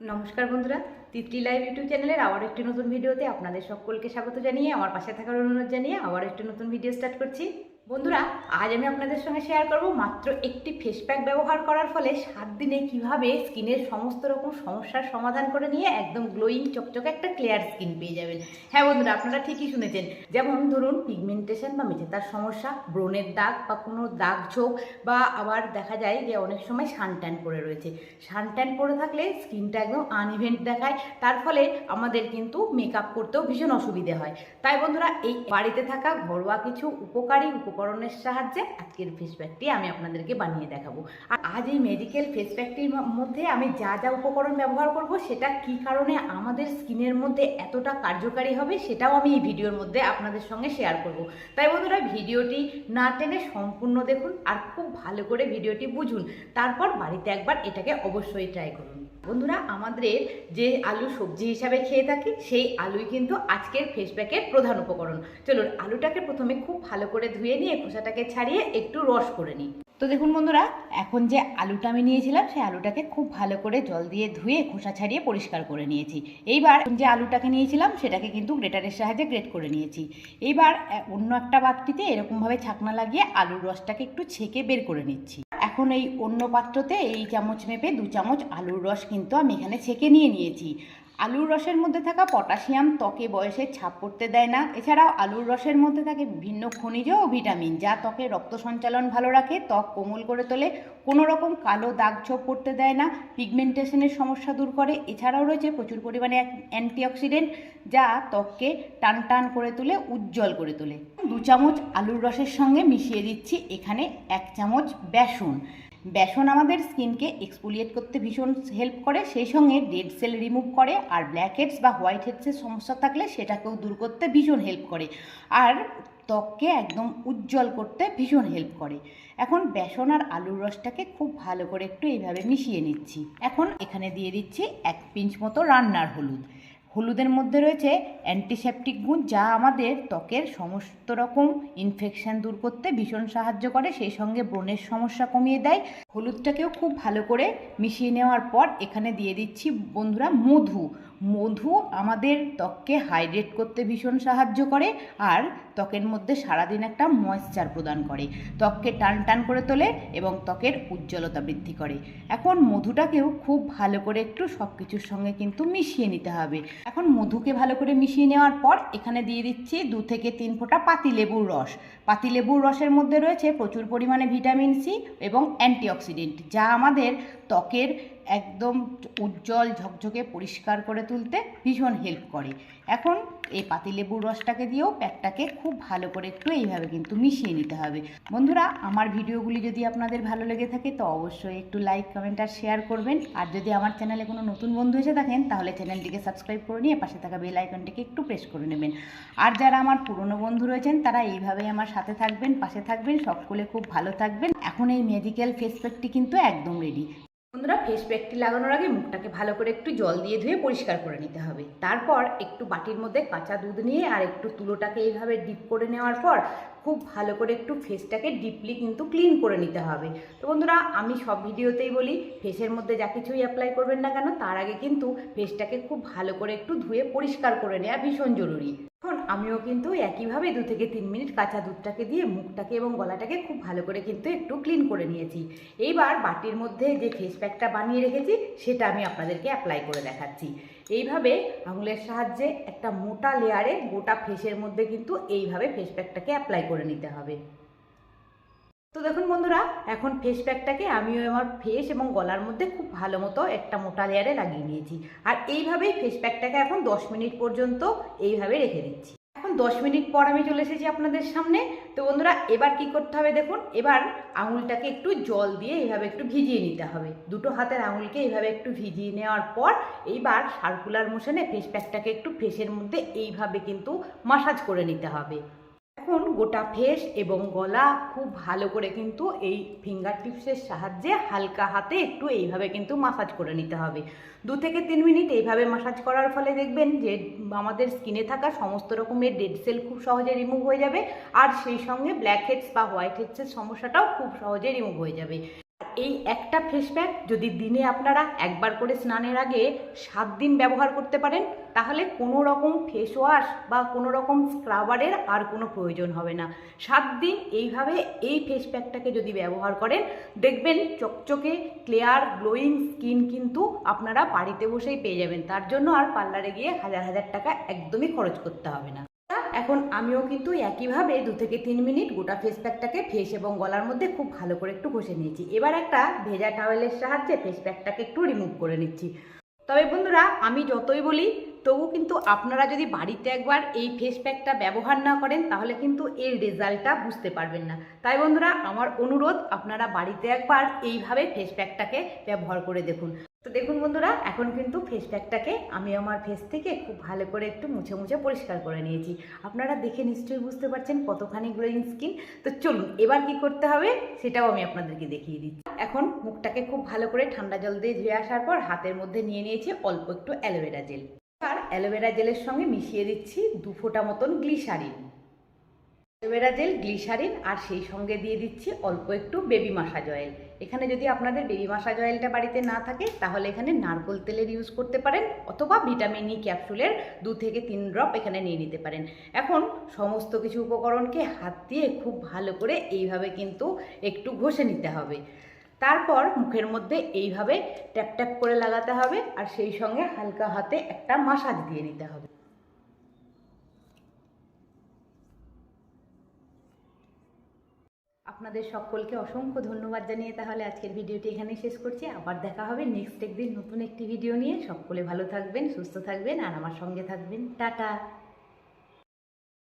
নমস্কার বন্ধুরা, Titli live YouTube চ্যানেলের আবার একটি নতুন ভিডিওতে আপনাদের সকলকে স্বাগত জানিয়ে, আমার পাশে থাকার অনুরোধ জানিয়ে আবার একটি নতুন ভিডিও স্টার্ট করছি। বন্ধুরা, আজ আমি আপনাদের সঙ্গে শেয়ার করব মাত্র একটি ফেস প্যাক ব্যবহার করার ফলে সাত দিনে কীভাবে স্কিনের সমস্ত রকম সমস্যার সমাধান করে নিয়ে একদম গ্লোয়িং চকচকে একটা ক্লিয়ার স্কিন পেয়ে যাবেন। হ্যাঁ বন্ধুরা, আপনারা ঠিকই শুনেছেন। যেমন ধরুন পিগমেন্টেশন বা মেচেতার সমস্যা, ব্রণের দাগ বা কোনো দাগ ছোপ বা আবার দেখা যায় যে অনেক সময় সানট্যান পড়ে রয়েছে। সানট্যান পড়ে থাকলে স্কিনটা একদম আনইভেন্ট দেখায়, তার ফলে আমাদের কিন্তু মেকআপ করতেও ভীষণ অসুবিধে হয়। তাই বন্ধুরা, এই বাড়িতে থাকা ঘরোয়া কিছু উপকারী উপকরণের সাহায্যে আজকের ফেস প্যাকটি আমি আপনাদেরকে বানিয়ে দেখাবো। আর আজ এই মেডিকেল ফেস প্যাকটির মধ্যে আমি যা যা উপকরণ ব্যবহার করব, সেটা কি কারণে আমাদের স্কিনের মধ্যে এতটা কার্যকারী হবে, সেটাও আমি এই ভিডিওর মধ্যে আপনাদের সঙ্গে শেয়ার করব। তাই বন্ধুরা ভিডিওটি না টেনে সম্পূর্ণ দেখুন আর খুব ভালো করে ভিডিওটি বুঝুন। তারপর বাড়িতে একবার এটাকে অবশ্যই ট্রাই করুন। বন্ধুরা, আমাদের যে আলু সবজি হিসাবে খেয়ে থাকি, সেই আলুই কিন্তু আজকের ফেস প্যাকের প্রধান উপকরণ। চলুন, আলুটাকে প্রথমে খুব ভালো করে ধুয়ে নিয়ে খোসাটাকে ছাড়িয়ে একটু রস করে নিই। তো দেখুন বন্ধুরা, এখন যে আলুটা আমি নিয়েছিলাম, সেই আলুটাকে খুব ভালো করে জল দিয়ে ধুয়ে খোসা ছাড়িয়ে পরিষ্কার করে নিয়েছি। এইবার যে আলুটাকে নিয়েছিলাম, সেটাকে কিন্তু গ্রেটারের সাহায্যে গ্রেট করে নিয়েছি। এইবার অন্য একটা বাটিতে এরকমভাবে ছাকনা লাগিয়ে আলুর রসটাকে একটু ছেঁকে বের করে নিচ্ছি। এখন এই অন্য পাত্রতে এই চামচ মেপে দু চামচ আলুর রস কিন্তু আমি এখানে ছেঁকে নিয়ে নিয়েছি। আলুর রসের মধ্যে থাকা পটাশিয়াম ত্বকে বয়সের ছাপ পড়তে দেয় না। এছাড়াও আলুর রসের মধ্যে থাকে বিভিন্ন খনিজ ও ভিটামিন, যা ত্বকে রক্ত সঞ্চালন ভালো রাখে। ত্বক কোমল করে তোলে, কোনো রকম কালো দাগ ছোপ পড়তে দেয় না পিগমেন্টেশনের সমস্যা দূর করে। এছাড়াও রয়েছে প্রচুর পরিমাণে অ্যান্টিঅক্সিডেন্ট যা ত্বককে টান টান করে তুলে, উজ্জ্বল করে তোলে। দু চামচ আলুর রসের সঙ্গে মিশিয়ে দিচ্ছি, এখানে এক চামচ বেসন। বেসন আমাদের স্কিনকে এক্সপোলিয়েট করতে ভীষণ হেল্প করে, সেই সঙ্গে ডেড সেল রিমুভ করে, আর ব্ল্যাক হেডস বা হোয়াইট হেডসের সমস্যা থাকলে সেটাকেও দূর করতে ভীষণ হেল্প করে। আর ত্বককে একদম উজ্জ্বল করতে ভীষণ হেল্প করে। এখন বেসন আর আলুর রসটাকে খুব ভালো করে একটু এইভাবে মিশিয়ে নিচ্ছি। এখন এখানে দিয়ে দিচ্ছি এক পিঞ্চ মতো রান্নার হলুদ। হলুদের মধ্যে রয়েছে অ্যান্টিসেপটিক গুণ, যা আমাদের ত্বকের সমস্ত রকম ইনফেকশান দূর করতে ভীষণ সাহায্য করে, সেই সঙ্গে ব্রণের সমস্যা কমিয়ে দেয়। হলুদটাকেও খুব ভালো করে মিশিয়ে নেওয়ার পর এখানে দিয়ে দিচ্ছি বন্ধুরা মধু। মধু আমাদের ত্বককে হাইড্রেট করতে ভীষণ সাহায্য করে আর ত্বকের মধ্যে সারাদিন একটা ময়েশ্চার প্রদান করে। ত্বককে টান টান করে তোলে এবং ত্বকের উজ্জ্বলতা বৃদ্ধি করে। এখন মধুটাকেও খুব ভালো করে একটু সব কিছুর সঙ্গে কিন্তু মিশিয়ে নিতে হবে। এখন মধুকে ভালো করে মিশিয়ে নেওয়ার পর এখানে দিয়ে দিচ্ছি দু থেকে তিন ফোঁটা পাতিলেবুর রস। পাতিলেবুর রসের মধ্যে রয়েছে প্রচুর পরিমাণে ভিটামিন সি এবং অ্যান্টিঅক্সিডেন্ট, যা আমাদের ত্বকের একদম উজ্জ্বল ঝকঝকে পরিষ্কার করে তুলতে ভীষণ হেল্প করে। এখন এই পাতিলেবুর রসটাকে দিয়েও প্যাকটাকে খুব ভালো করে একটু এইভাবে কিন্তু মিশিয়ে নিতে হবে। বন্ধুরা, আমার ভিডিওগুলি যদি আপনাদের ভালো লেগে থাকে, তো অবশ্যই একটু লাইক কমেন্ট আর শেয়ার করবেন। আর যদি আমার চ্যানেলে কোনো নতুন বন্ধু এসে থাকেন, তাহলে চ্যানেলটিকে সাবস্ক্রাইব করে নিয়ে পাশে থাকা বেল আইকনটিকে একটু প্রেস করে নেবেন। আর যারা আমার পুরনো বন্ধু রয়েছেন, তারা এইভাবেই আমার সাথে থাকবেন, পাশে থাকবেন, সকলে খুব ভালো থাকবেন। এখন এই মেডিকেল ফেস প্যাকটি কিন্তু একদম রেডি বন্ধুরা, ফেস প্যাকটি লাগানোর আগে মুখটাকে ভালো করে একটু জল দিয়ে ধুয়ে পরিষ্কার করে নিতে হবে। তারপর একটু বাটির মধ্যে কাঁচা দুধ নিয়ে আর একটু তুলোটাকে এইভাবে ডিপ করে নেওয়ার পর খুব ভালো করে একটু ফেসটাকে ডিপলি কিন্তু ক্লিন করে নিতে হবে। তো বন্ধুরা, আমি সব ভিডিওতেই বলি ফেসের মধ্যে যা কিছুই অ্যাপ্লাই করবেন না কেন, তার আগে কিন্তু ফেসটাকে খুব ভালো করে একটু ধুয়ে পরিষ্কার করে নেওয়া ভীষণ জরুরি। এখন আমিও কিন্তু একইভাবে দু থেকে তিন মিনিট কাঁচা দুধটাকে দিয়ে মুখটাকে এবং গলাটাকে খুব ভালো করে কিন্তু একটু ক্লিন করে নিয়েছি। এইবার বাটির মধ্যে যে ফেস প্যাকটা বানিয়ে রেখেছি, সেটা আমি আপনাদেরকে অ্যাপ্লাই করে দেখাচ্ছি। এইভাবে আঙুলের সাহায্যে একটা মোটা লেয়ারে গোটা ফেসের মধ্যে কিন্তু এইভাবে ফেস প্যাকটাকে অ্যাপ্লাই করে নিতে হবে। তো দেখুন বন্ধুরা, এখন ফেস প্যাকটাকে আমিও আমার ফেস এবং গলার মধ্যে খুব ভালো মতো একটা মোটা লেয়ারে লাগিয়ে নিয়েছি। আর এইভাবেই ফেস প্যাকটাকে এখন দশ মিনিট পর্যন্ত এইভাবে রেখে দিচ্ছি। এখন দশ মিনিট পর আমি চলে এসেছি আপনাদের সামনে। তো বন্ধুরা, এবার কি করতে হবে দেখুন, এবার আঙুলটাকে একটু জল দিয়ে এইভাবে একটু ভিজিয়ে নিতে হবে। দুটো হাতের আঙুলকে এইভাবে একটু ভিজিয়ে নেওয়ার পর এইবার সার্কুলার মোশনে ফেস প্যাকটাকে একটু ফেসের মধ্যে এইভাবে কিন্তু মাসাজ করে নিতে হবে। এখন গোটা ফেস এবং গলা খুব ভালো করে কিন্তু এই ফিঙ্গার টিপসের সাহায্যে হালকা হাতে একটু এইভাবে কিন্তু মাসাজ করে নিতে হবে। দু থেকে তিন মিনিট এইভাবে মাসাজ করার ফলে দেখবেন যে, আমাদের স্কিনে থাকা সমস্ত রকমের ডেড সেল খুব সহজে রিমুভ হয়ে যাবে আর সেই সঙ্গে ব্ল্যাক হেডস বা হোয়াইট হেডসের সমস্যাটাও খুব সহজে রিমুভ হয়ে যাবে। এই একটা ফেস প্যাক যদি দিনে আপনারা একবার করে স্নানের আগে সাত দিন ব্যবহার করতে পারেন, তাহলে কোনো রকম ফেস ওয়াশ বা কোনো রকম স্ক্রাবারের আর কোনো প্রয়োজন হবে না। সাত দিন এইভাবে এই ফেস প্যাকটাকে যদি ব্যবহার করেন, দেখবেন চকচকে ক্লিয়ার গ্লোয়িং স্কিন কিন্তু আপনারা বাড়িতে বসেই পেয়ে যাবেন। তার জন্য আর পার্লারে গিয়ে হাজার হাজার টাকা একদমই খরচ করতে হবে না। এখন আমিও কিন্তু একইভাবে দু থেকে তিন মিনিট গোটা ফেস প্যাকটাকে ফেস এবং গলার মধ্যে খুব ভালো করে একটু ঘষে নিয়েছি। এবার একটা ভেজা টাওয়েলের সাহায্যে ফেস প্যাকটাকে একটু রিমুভ করে নিচ্ছি। তবে বন্ধুরা, আমি যতই বলি, তবু কিন্তু আপনারা যদি বাড়িতে একবার এই ফেস প্যাকটা ব্যবহার না করেন, তাহলে কিন্তু এর রেজাল্টটা বুঝতে পারবেন না। তাই বন্ধুরা, আমার অনুরোধ, আপনারা বাড়িতে একবার এইভাবে ফেস প্যাকটাকে ব্যবহার করে দেখুন। তো দেখুন বন্ধুরা, এখন কিন্তু ফেস প্যাকটাকে আমি আমার ফেস থেকে খুব ভালো করে একটু মুছে মুছে পরিষ্কার করে নিয়েছি। আপনারা দেখে নিশ্চয়ই বুঝতে পারছেন কতখানি গ্লোয়িং স্কিন তো চলুন, এবার কি করতে হবে সেটাও আমি আপনাদেরকে দেখিয়ে দিচ্ছি। এখন মুখটাকে খুব ভালো করে ঠান্ডা জল দিয়ে ধুয়ে আসার পর হাতের মধ্যে নিয়ে নিয়েছি অল্প একটু অ্যালোভেরা জেল আর অ্যালোভেরা জেলের সঙ্গে মিশিয়ে দিচ্ছি দু ফোঁটা মতন glycerine aloe vera gel, glycerine, আর সেই সঙ্গে দিয়ে দিচ্ছি অল্প একটু বেবি মাসাজ অয়েল। এখানে যদি আপনাদের বেবি মাসাজ অয়েলটা বাড়িতে না থাকে, তাহলে এখানে নারকোল তেলের ইউজ করতে পারেন, অথবা ভিটামিন ই ক্যাপসুলের দু থেকে তিন ড্রপ এখানে নিয়ে নিতে পারেন। এখন সমস্ত কিছু উপকরণকে হাত দিয়ে খুব ভালো করে এইভাবে কিন্তু একটু ঘষে নিতে হবে। তারপর মুখের মধ্যে এইভাবে ট্যাপ ট্যাপ করে লাগাতে হবে, আর সেই সঙ্গে হালকা হাতে একটা মাসাজ দিয়ে নিতে হবে। আপনাদের সকলকে অসংখ্য ধন্যবাদ জানিয়ে তাহলে আজকের ভিডিওটি এখানে শেষ করছি। আবার দেখা হবে নেক্সট একদিন নতুন একটি ভিডিও নিয়ে। সকলে ভালো থাকবেন, সুস্থ থাকবেন, আর আমার সঙ্গে থাকবেন। টাটা!